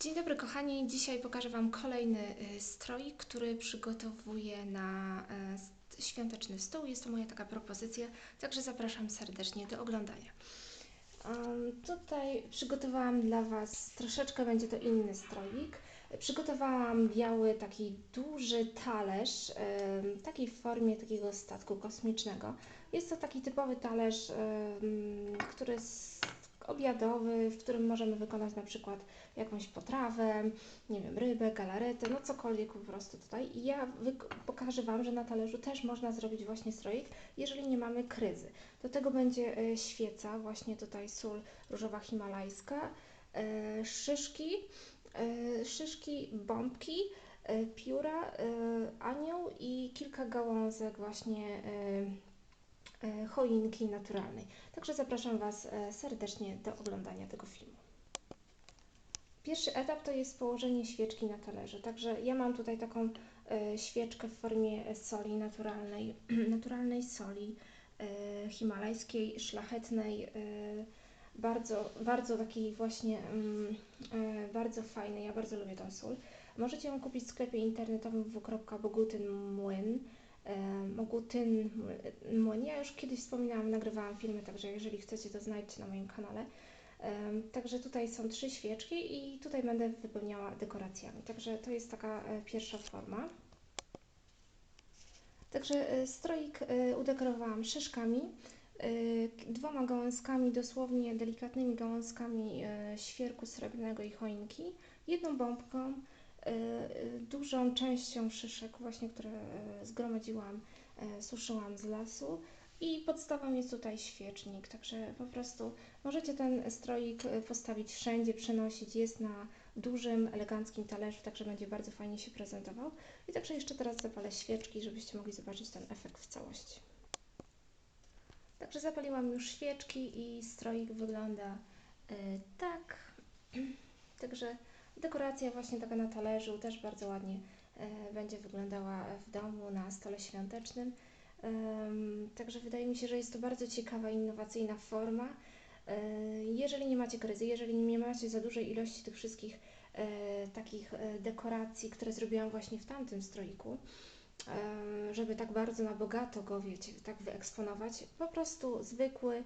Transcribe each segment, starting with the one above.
Dzień dobry kochani, dzisiaj pokażę Wam kolejny y, stroik, który przygotowuję na y, świąteczny stół. Jest to moja taka propozycja, także zapraszam serdecznie do oglądania. Um, tutaj przygotowałam dla Was, troszeczkę będzie to inny stroik. Przygotowałam biały, taki duży talerz, em, taki w formie takiego statku kosmicznego. Jest to taki typowy talerz, który obiadowy, w którym możemy wykonać na przykład jakąś potrawę, nie wiem, rybę, galaretę, no cokolwiek po prostu tutaj. I ja pokażę Wam, że na talerzu też można zrobić właśnie stroik, jeżeli nie mamy kryzy. Do tego będzie e, świeca, właśnie tutaj sól różowa himalajska, e, szyszki, e, szyszki, bombki, pióra, anioł i kilka gałązek właśnie choinki naturalnej. Także zapraszam Was e, serdecznie do oglądania tego filmu. Pierwszy etap to jest położenie świeczki na talerzu. Także ja mam tutaj taką e, świeczkę w formie soli naturalnej, naturalnej soli e, himalajskiej, szlachetnej, e, bardzo, bardzo takiej właśnie, mm, e, bardzo fajnej. Ja bardzo lubię tą sól. Możecie ją kupić w sklepie internetowym www.bogutyn.młyn. E, Mogutyn Młyn. Ja już kiedyś wspominałam, nagrywałam filmy, także jeżeli chcecie, to znajdźcie na moim kanale. Em, Także tutaj są trzy świeczki i tutaj będę wypełniała dekoracjami. Także to jest taka e, pierwsza forma. Także e, stroik e, udekorowałam szyszkami, e, dwoma gałązkami, dosłownie delikatnymi gałązkami e, świerku srebrnego i choinki, jedną bombką, e, e, dużą częścią szyszek właśnie, które e, zgromadziłam, e, suszyłam z lasu i podstawą jest tutaj świecznik, także po prostu możecie ten stroik e, postawić wszędzie, przenosić, jest na dużym, eleganckim talerzu, także będzie bardzo fajnie się prezentował. I także jeszcze teraz zapalę świeczki, żebyście mogli zobaczyć ten efekt w całości. Także zapaliłam już świeczki i stroik wygląda e, tak. Także dekoracja właśnie taka na talerzu też bardzo ładnie e, będzie wyglądała w domu na stole świątecznym. Także wydaje mi się, że jest to bardzo ciekawa, innowacyjna forma. E, Jeżeli nie macie kryzy, jeżeli nie macie za dużej ilości tych wszystkich e, takich dekoracji, które zrobiłam właśnie w tamtym stroiku, żeby tak bardzo na bogato go, wiecie, tak wyeksponować, po prostu zwykły,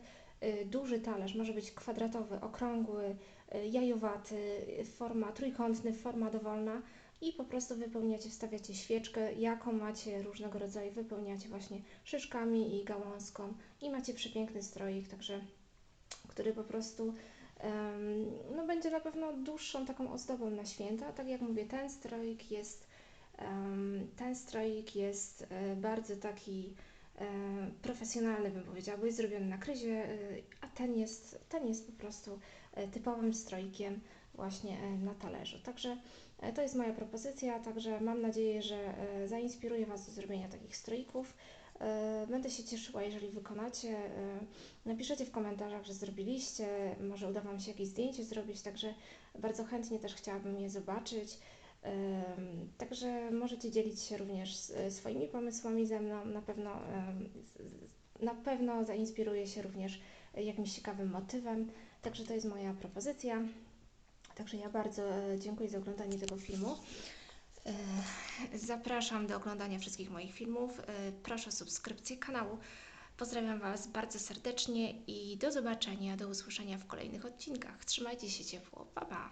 duży talerz, może być kwadratowy, okrągły, e, jajowaty, e, forma trójkątny, forma dowolna i po prostu wypełniacie, wstawiacie świeczkę, jaką macie różnego rodzaju, wypełniacie właśnie szyszkami i gałązką i macie przepiękny stroik, także który po prostu no, będzie na pewno dłuższą taką ozdobą na święta. Tak jak mówię, ten stroik jest ten stroik jest bardzo taki profesjonalny, bym powiedziała, bo jest zrobiony na kryzie, e, a ten jest, ten jest po prostu e, typowym stroikiem właśnie e, na talerzu. Także to jest moja propozycja, także mam nadzieję, że e, zainspiruję Was do zrobienia takich stroików. Będę się cieszyła, jeżeli wykonacie. Napiszecie w komentarzach, że zrobiliście, może uda Wam się jakieś zdjęcie zrobić, także bardzo chętnie też chciałabym je zobaczyć. Także możecie dzielić się również s- swoimi pomysłami ze mną. Na pewno, na pewno zainspiruję się również jakimś ciekawym motywem. Także to jest moja propozycja. Także ja bardzo e, dziękuję za oglądanie tego filmu. E, Zapraszam do oglądania wszystkich moich filmów. E, Proszę o subskrypcję kanału. Pozdrawiam Was bardzo serdecznie i do zobaczenia, do usłyszenia w kolejnych odcinkach. Trzymajcie się ciepło. Pa, pa.